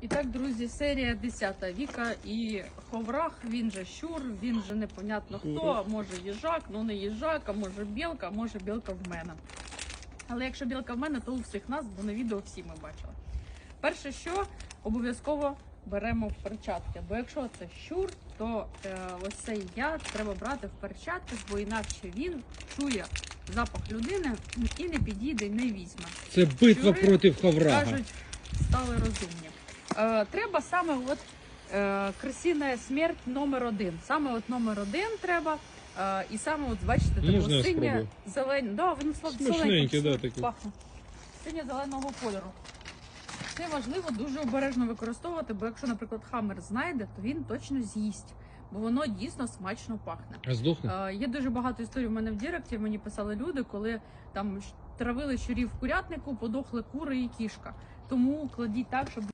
І так, друзі, серія 10 Віка і Ховрах, він же щур, він же непонятно хто, може їжак, ну не їжак, а може білка, а може білка в мене. Але якщо білка в мене, то у всіх нас, бо на відео всі ми бачили. Перше, що обов'язково беремо в перчатки, бо якщо це щур, то е, ось цей яд треба брати в перчатки, бо інакше він чує запах людини і не підійде, не візьме Це битва Щури проти Хаврага. кажуть, стали розумні. Е, треба саме от красіна смерть номер один. Саме от номер один треба. Е, і саме от бачите, таке синє-зелене. зелень. Да, він слабенький да, пахне. Синє зеленого кольору. Це важливо дуже обережно використовувати, бо якщо, наприклад, хамер знайде, то він точно з'їсть, бо воно дійсно смачно пахне. А здохне? Е, Є дуже багато історій в мене в Діректі. Мені писали люди, коли там травили щурів в курятнику, подохли кури і кішка. Тому кладіть так, щоб